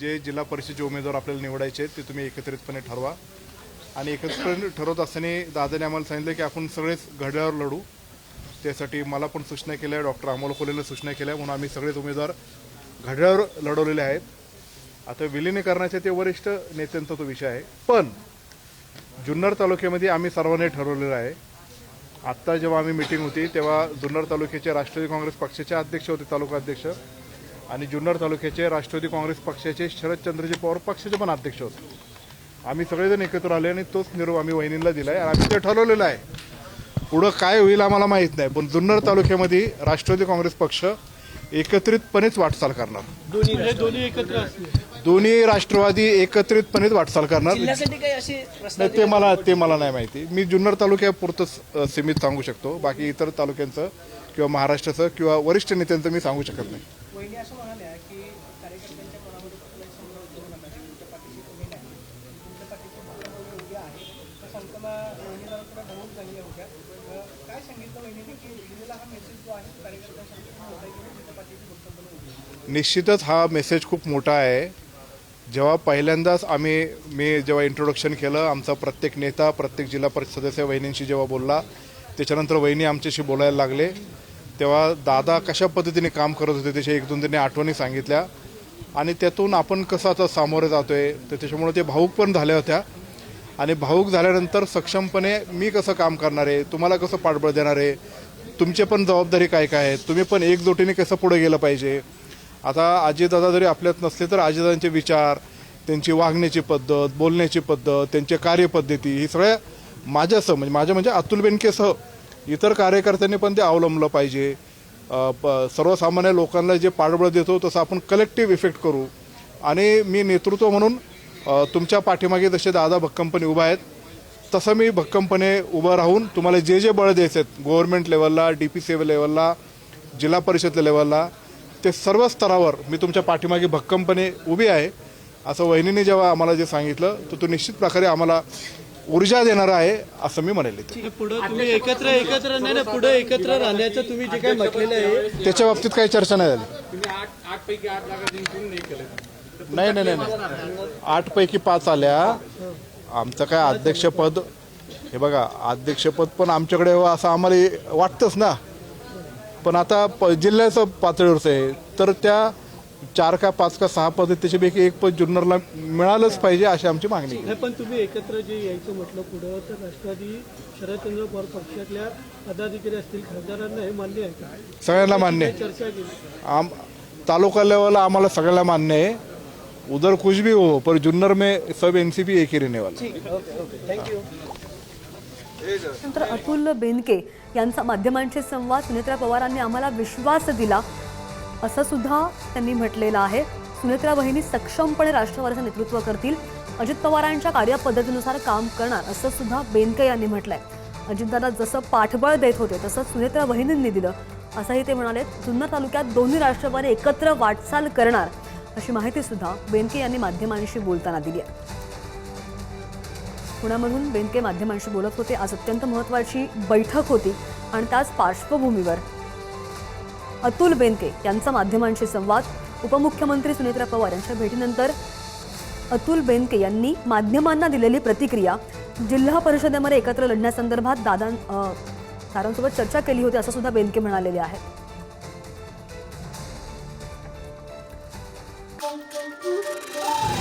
जे जिल्हा परिषदेचे उमेदवार आपल्याला निवडायचे आहेत ते तुम्ही एकत्रितपणे ठरवा. आणि एकत्रितपणे ठरवत असताना दादाने आम्हाला सांगितलं की आपण सगळेच घड्यावर लढू. त्यासाठी मला पण सूचना केल्या डॉक्टर अमोल कोलेला सूचना केल्या म्हणून आम्ही सगळेच उमेदवार घड्यावर लढवलेले आहेत. आता विलिनीकरणाचे ते वरिष्ठ नेत्यांचा तो विषय आहे. पण जुन्नर तालुक्यामध्ये आम्ही सर्वांनी ठरवलेलं आहे. आत्ता जेव्हा आम्ही मिटिंग होती तेव्हा जुन्नर तालुक्याचे राष्ट्रवादी काँग्रेस पक्षाचे अध्यक्ष होते तालुका अध्यक्ष. आणि जुन्नर तालुक्याचे राष्ट्रवादी काँग्रेस पक्षाचे शरदचंद्रजी पवार पक्षाचे पण अध्यक्ष होते. आम्ही सगळेजण एकत्र आले आणि तोच निरोप आम्ही वहिनींना दिला आहे आणि आम्ही ते ठरवलेलं आहे. पुढं काय होईल आम्हाला माहीत नाही पण जुन्नर तालुक्यामध्ये राष्ट्रवादी काँग्रेस पक्ष एकत्रितपणेच वाटचाल करणार. दोन्ही राष्ट्रवादी एकत्रितपणेच वाटचाल करणार. ते मला ते मला नाही माहिती. मी जुन्नर तालुक्यापुरतंच सीमित सांगू शकतो. बाकी इतर तालुक्यांचं किंवा महाराष्ट्राचं किंवा वरिष्ठ नेत्यांचं मी सांगू शकत नाही वहिनी असं म्हणाल्या की कार्यकर्त्यांच्या कोणामध्ये कुठलाही संभ्रम ठेवू नका की तुमच्या पाठीशी कोणी नाही तुमच्या पाठीशी भक्कमपणे उभे आहे कल्पना सांगताना वहिनी जरा होत्या काय सांगितलं वहिनीने की दिलेला हा मेसेज जो आहे कार्यकर्त्यांसाठी निश्चितच हा मेसेज खूप मोठा आहे. जेव्हा पहिल्यांदाच आम्ही मी जेव्हा इंट्रोडक्शन केलं आमचा प्रत्येक नेता प्रत्येक जिल्हा परिषद सदस्य वहिनींशी जेव्हा बोलला त्याच्यानंतर वहिनी आमच्याशी बोलायला लागले. तेव्हा दादा कशा पद्धतीने काम करत होते त्याच्या एक दोन तिने आठवणी सांगितल्या. आणि त्यातून आपण कसं आता सामोरे जातोय तर त्याच्यामुळे ते भाऊक पण झाल्या होत्या. आणि भाऊक झाल्यानंतर सक्षमपणे मी कसं काम करणार आहे तुम्हाला कसं पाठबळ देणार आहे तुमचे पण जबाबदारी काय काय आहे तुम्ही पण एकजुटीने कसं पुढे गेलं पाहिजे? आता आजीदादा जरी आपल्यात नसले तर आजीदादांचे विचार त्यांची वागण्याची पद्धत बोलण्याची पद्धत त्यांची कार्यपद्धती ही सगळ्या माझ्यासह म्हणजे माझ्या म्हणजे अतुल बेनकेसह इतर कार्यकर्त्यांनी पण ते अवलंबलं पाहिजे. प- सर्वसामान्य लोकांना जे पाठबळ देतो तसं आपण कलेक्टिव्ह इफेक्ट करू. आणि मी नेतृत्व म्हणून तुमच्या पाठीमागे जसे दादा भक्कमपणे उभा आहेत तसं मी भक्कमपणे उभं राहून तुम्हाला जे जे बळ द्यायचे आहेत गव्हर्नमेंट लेवलला डी पी सी लेवलला जिल्हा परिषद लेवलला ते सर्व स्तरावर मी तुमच्या पाठीमागे भक्कमपणे उभी आहे. असं वहिनीने जेव्हा आम्हाला जे सांगितलं तर तो निश्चित प्रकारे आम्हाला ऊर्जा देणारा आहे असं मी म्हणेल. पुढे तुम्ही एकत्र एकत्र नाही ना पुढे एकत्र राहण्याचं तुम्ही जे काही म्हटलेलं आहे त्याच्या बाबतीत काही चर्चा नाही झाली. नाही नाही नाही नाही. आठ पैकी पाच आल्या. आमचं काय अध्यक्षपद हे बघा अध्यक्षपद पण आमच्याकडे असं आम्हाला वाटतंच ना. पण आता प जिल्ह्याचं पातळीवरचं आहे. तर त्या चार का पाच का सहा पद त्याच्यापैकी एक पद जुन्नरला मिळालंच पाहिजे अशी आमची मागणी आहे. नाही पण तुम्ही एकत्र जे यायचं म्हटलं पुढं तर राष्ट्रवादी शरदचंद्र पवार पक्षातल्या पदाधिकारी असतील खासदारांना हे मान्य आहे का? सगळ्यांना मान्य आहे. चर्चा केली. आम तालुका लेवलला आम्हाला सगळ्यांना मान्य आहे. उधर कुछ भी हो पर जुन्नर में सब एनसीपी एक ही रहने वाला है. ठीक ओके ओके थँक्यू नंतर अतुल बेनके यांचा माध्यमांशी संवाद. सुनेत्रा पवारांनी आम्हाला विश्वास दिला. असं सुद्धा त्यांनी म्हटलेलं आहे. सुनेत्रा बहिणी सक्षमपणे राष्ट्रवादीचं नेतृत्व करतील. अजित पवारांच्या कार्यपद्धतीनुसार काम करणार असं सुद्धा बेनके यांनी म्हटलंय. अजितदादा जसं पाठबळ देत होते तसं सुनेत्रा बहिणींनी दिलं. असंही ते म्हणाले जुन्नर तालुक्यात दोन्ही राष्ट्रवादी एकत्र वाटचाल करणार. अशी माहिती सुद्धा बेनके यांनी माध्यमांशी बोलताना दिली आहे. पुण्यामधून बेनके माध्यमांशी बोलत होते. आज अत्यंत महत्त्वाची बैठक होती आणि त्याच पार्श्वभूमीवर अतुल बेनके यांचा माध्यमांशी संवाद. उपमुख्यमंत्री सुनेत्रा पवार यांच्या भेटीनंतर अतुल बेनके यांनी माध्यमांना दिलेली प्रतिक्रिया जिल्हा परिषदेमध्ये एकत्र लढण्यासंदर्भात दादा अ, दादांसोबत चर्चा केली होती असं सुद्धा बेनके म्हणालेले आहेत. Oh, oh, oh, oh, oh.